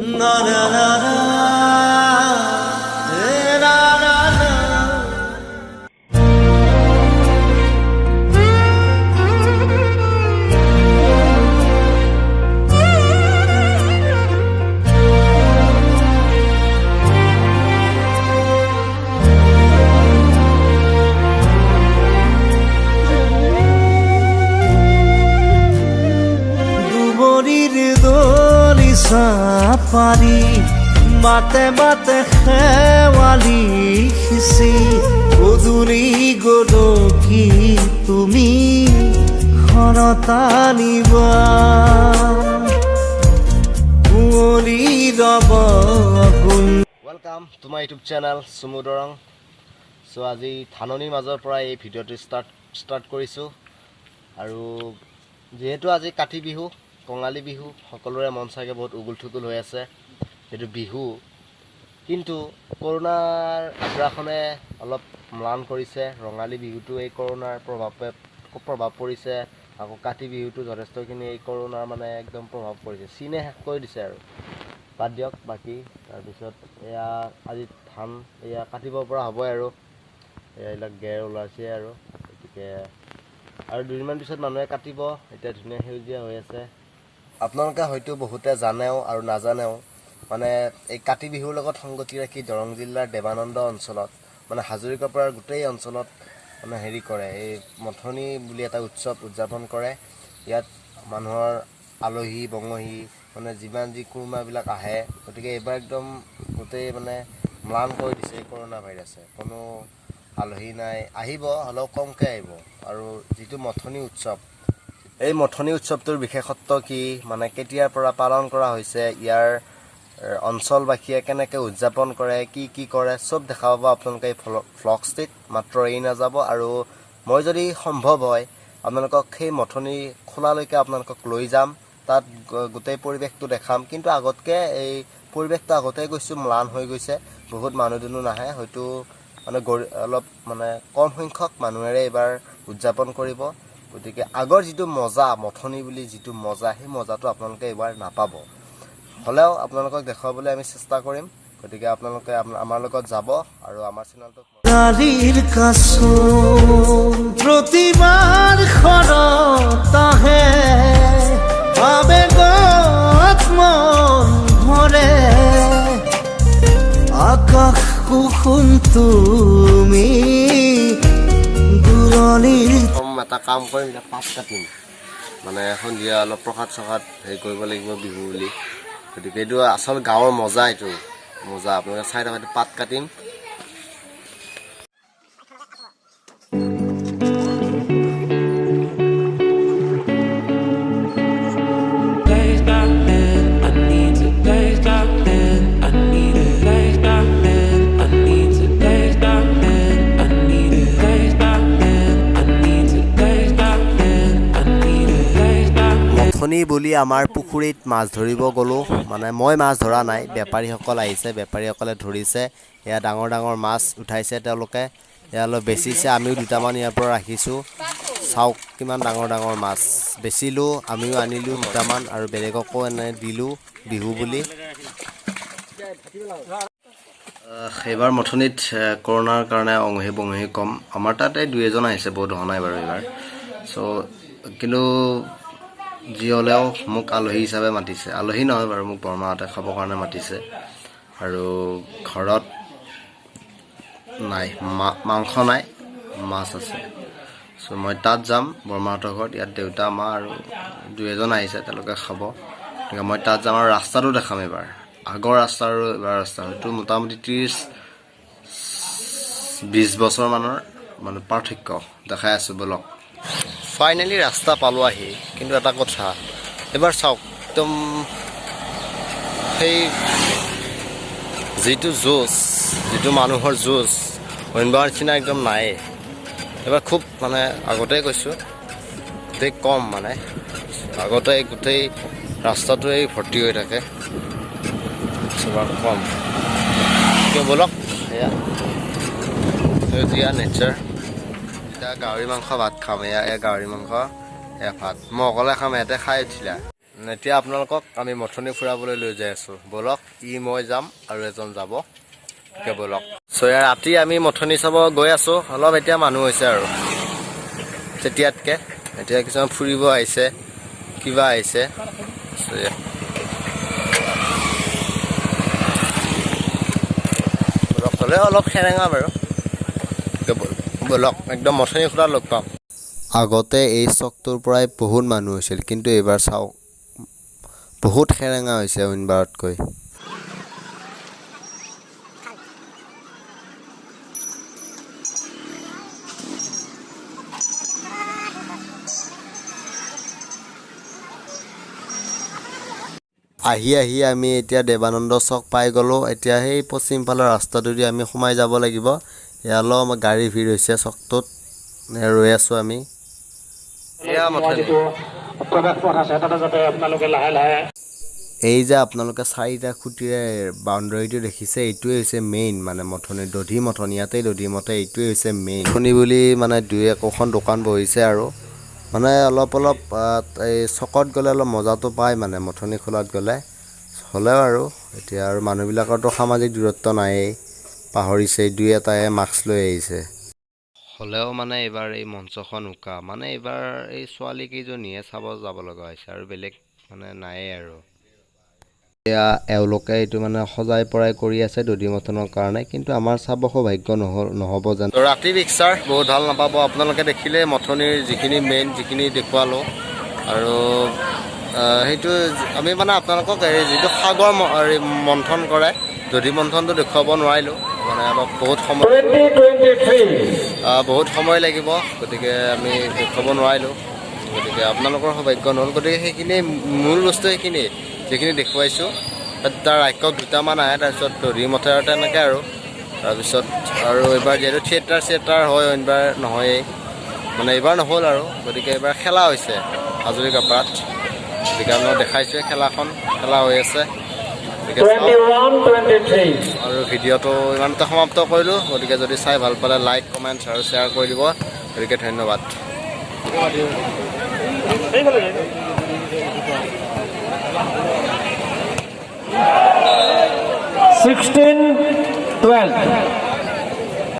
Na na na na, পারি মাতে মাতে খেৱালি সিঁচি গধূলি গদকি তুমি? ঘৰতানিবা কুঁৱলী ৰব গুণ ৱেলকাম টু ইউটিউব চেনেল চুমু দৰং চ' আজি ধাননিৰ মাজৰ পৰা এই ভিডিঅ'টো ষ্টাৰ্ট ষ্টাৰ্ট কৰিছোঁ। আৰু যিহেতু আজি কাতি বিহু কঙালী বিহু সকলোৰে মন চাগে বহুত উগুল থুগুল হৈ আছে সেইটো বিহু। কিন্তু কৰোণাৰ আগ্ৰাসনে অলপ ম্লান কৰিছে ৰঙালী বিহুটো এই কৰোণাৰ প্ৰভাৱে প্ৰভাৱ পৰিছে আকৌ কাতি বিহুটো যথেষ্টখিনি এই কৰোণাৰ মানে একদম প্ৰভাৱ পৰিছে চীনে শেষ কৰি দিছে আৰু। বাদ দিয়ক বাকী তাৰপিছত এয়া আজি ধান এয়া কাটিব পৰা হ'বই আৰু। এইবিলাক গেৰ ওলাইছে আৰু গতিকে আৰু দুদিনমান পিছত মানুহে কাটিব এতিয়া ধুনীয়া সেউজীয়া হৈ আছে। আপোনালোকে হয়তো বহুতে জানেও আৰু নাজানেও মানে এই কাতি বিহুৰ লগত সংগতি ৰাখি দৰং জিলাৰ দেৱানন্দ অঞ্চলত মানে হাজৰিকাৰ পৰা গোটেই অঞ্চলত মানে হেৰি কৰে এই মথনি বুলি এটা উৎসৱ উদযাপন কৰে। ইয়াত মানুহৰ আলহী বঙহী মানে যিমান যি কুৰ্মাবিলাক আহে গতিকে এইবাৰ একদম গোটেই মানে ম্লান কৰি দিছে এই কৰোণা ভাইৰাছে। কোনো আলহী নাই আহিব হ'লেও কমকৈ আহিব। আৰু যিটো মথনি উৎসৱ এই মথনি উৎসৱটোৰ বিশেষত্ব কি? মানে কেতিয়াৰ পৰা পালন কৰা হৈছে? ইয়াৰ অঞ্চলবাসীয়ে কেনেকৈ উদযাপন কৰে? কি কি কৰে? চব দেখা পাব আপোনালোকে এই ভ্লগষ্টিত মাত্ৰ এৰি নাযাব আৰু মই যদি সম্ভৱ হয় আপোনালোকক সেই মথনি খোলালৈকে আপোনালোকক লৈ যাম। তাত গোটেই পৰিৱেশটো দেখাম। কিন্তু আগতকৈ এই পৰিৱেশটো আগতে গৈছোঁ ম্লান হৈ গৈছে। বহুত মানুহ দুনুহ নাহে। হয়তো মানে গৰি অলপ মানে কম সংখ্যক মানুহেৰে এইবাৰ উদযাপন কৰিব। গতিকে আগৰ যিটো মজা মথনি বুলি যিটো মজা সেই মজাটো আপোনালোকে এইবাৰ নাপাব। হ'লেও আপোনালোকক দেখুৱাবলৈ আমি চেষ্টা কৰিম। গতিকে আপোনালোকে আম- আমাৰ লগত যাব আৰু আমাৰ ভৰে। আকাশ কুসুম তুমি দূৰণিৰ এটা কাম কৰিম এতিয়া পাত কাটিম। মানে সন্ধিয়া অলপ প্ৰসাদ চসাদ হেৰি কৰিব লাগিব বিহু বুলি। গতিকে এইটো আচল গাঁৱৰ মজা এইটো। মজা। আপোনালোকে চাই থকা পাত কাটিম। মথনি বুলি আমাৰ পুখুৰীত মাছ ধৰিব গ'লোঁ। মানে মই মাছ ধৰা নাই বেপাৰীসকল আহিছে বেপাৰীসকলে ধৰিছে। এয়া ডাঙৰ ডাঙৰ মাছ উঠাইছে তেওঁলোকে। এয়া অলপ বেচিছে আমিও দুটামান ইয়াৰ পৰা ৰাখিছোঁ। চাওক কিমান ডাঙৰ ডাঙৰ মাছ। বেচিলোঁ আমিও আনিলোঁ দুটামান আৰু বেলেগকো এনে দিলোঁ বিহু বুলি। এইবাৰ মথনিত কৰোণাৰ কাৰণে অঙহী বঙহী কম। আমাৰ তাত দুই এজন আহিছে বহুত নাই বাৰু এইবাৰ। চ' কিন্তু যি হ'লেও মোক আলহী হিচাপে মাতিছে। আলহী নহয় বাৰু মোক বৰমাহঁতে খাবৰ কাৰণে মাতিছে। আৰু ঘৰত নাই মা- মাংস নাই মাছ আছে। চ' মই তাত যাম বৰমাহঁতৰ ঘৰত ইয়াত দেউতা মা আৰু দুই এজন আহিছে তেওঁলোকে খাব। গতিকে মই তাত যাম আৰু ৰাস্তাটো দেখাম এইবাৰ। আগৰ ৰাস্তা আৰু এইবাৰ ৰাস্তা হয়তো মোটামুটি ত্ৰিছ বিছ বছৰমানৰ মানে পাৰ্থক্য দেখাই আছোঁ বলক ফাইনেলি ৰাস্তা পালোঁ আহি কিন্তু এটা কথা। এবাৰ চাওক, একদম সেই যিটো যুঁজ, যিটো মানুহৰ যুঁজ অইনবাৰৰ নিচিনা একদম নাই এবাৰ খুব মানে আগতেই কৈছোঁ, গোটেই কম মানে। আগতে গোটেই ৰাস্তাটোৱেই ভৰ্তি হৈ থাকে। এবাৰ কম। বলক এয়া, সেউজীয়া নেচাৰ গাহৰি মাংস ভাত খাম এয়া এয়া গাহৰি মাংস এয়া ভাত মই অকলে খাম ইয়াতে খাই উঠিলা এতিয়া আপোনালোকক আমি মথনি ফুৰাবলৈ লৈ যাই আছোঁ ব'লক ই মই যাম আৰু এজন যাব ব'লক চ' ৰাতি আমি মথনি চাব গৈ আছোঁ অলপ এতিয়া মানুহ হৈছে আৰু তেতিয়াতকৈ এতিয়া কিছুমান ফুৰিব আহিছে কিবা আহিছে অলপ সেৰেঙা বাৰু ব'লক একদম মথনি খুটা লগ পাম। আগতে এই চকটোৰ পৰাই বহুত মানুহ হৈছিল কিন্তু এইবাৰ চাওক বহুত সেৰেঙা হৈছে অইনবাৰতকৈ আহি আহি আমি এতিয়া দেৱানন্দ চক পাই গ'লোঁ। এতিয়া সেই পশ্চিম ফালৰ ৰাস্তাটোদি আমি সোমাই যাব লাগিব। ইয়ালৈ আমাৰ গাড়ী ভিৰ হৈছে চকটোত ৰৈ আছোঁ আমি। এয়া এই যে আপোনালোকে চাৰিটা খুঁটিৰে বাউণ্ডেৰীটো দেখিছে এইটোৱে হৈছে মেইন মানে মথনি দধি মথনি ইয়াতেই দধি মতে এইটোৱে হৈছে মেইন মথনি বুলি মানে দুই একোখন দোকান বহিছে আৰু। মানে অলপ অলপ এই চকত গ'লে অলপ মজাটো পায় মানে মথনি খোলাত গ'লে। হ'লেও আৰু এতিয়া আৰু মানুহবিলাকৰতো সামাজিক দূৰত্ব নায়েই। পাহৰিছে দুই এটাই মাস্ক লৈ আহিছে। হ'লেও মানে এইবাৰ এই মঞ্চখন উকা। মানে এইবাৰ এই ছোৱালী কেইজনীয়ে চাব যাব লগা হৈছে আৰু বেলেগ মানে নায়েই আৰু। এতিয়া এওঁলোকে এইটো মানে সজাই পৰাই কৰি আছে দধিমথনৰ কাৰণে কিন্তু আমাৰ চাব সৌভাগ্য নহ'ল নহ'ব যেন। ৰাতি পিকচাৰ বহুত ভালো নাপাব। আপোনালোকে দেখিলে মথনিৰ যিখিনি মেইন যিখিনি দেখুৱালোঁ। আৰু সেইটো আমি মানে আপোনালোকক এই যিটো সাগৰ হেৰি মন্থন কৰে দধি মন্থনটো দেখুৱাব নোৱাৰিলোঁ। মানে অলপ বহুত সময় বহুত সময় লাগিব গতিকে আমি দেখুৱাব নোৱাৰিলোঁ। গতিকে আপোনালোকৰ সৌভাগ্য নহ'ল। গতিকে সেইখিনি মূল বস্তু সেইখিনি যিখিনি দেখুৱাইছোঁ তাৰ ৰাক্ষস দুটামান আহে তাৰপিছত আৰু তেনেকৈ আৰু। তাৰপিছত আৰু এইবাৰ যিহেতু থিয়েটাৰ চিয়েটাৰ হয় অইনবাৰ নহয়েই। মানে এইবাৰ নহ'ল আৰু গতিকে এইবাৰ খেলা হৈছে। হাজৰিকাপাৰাত গতিকে আপোনালোক দেখাইছোৱে খেলাখন খেলা হৈ আছে। আৰু ভিডিঅ'টো ইমানতে সমাপ্ত কৰিলোঁ। গতিকে যদি চাই ভালো পালে লাইক কমেণ্ট আৰু শ্বেয়াৰ কৰি দিব। গতিকে ধন্যবাদ। Sixteen twelve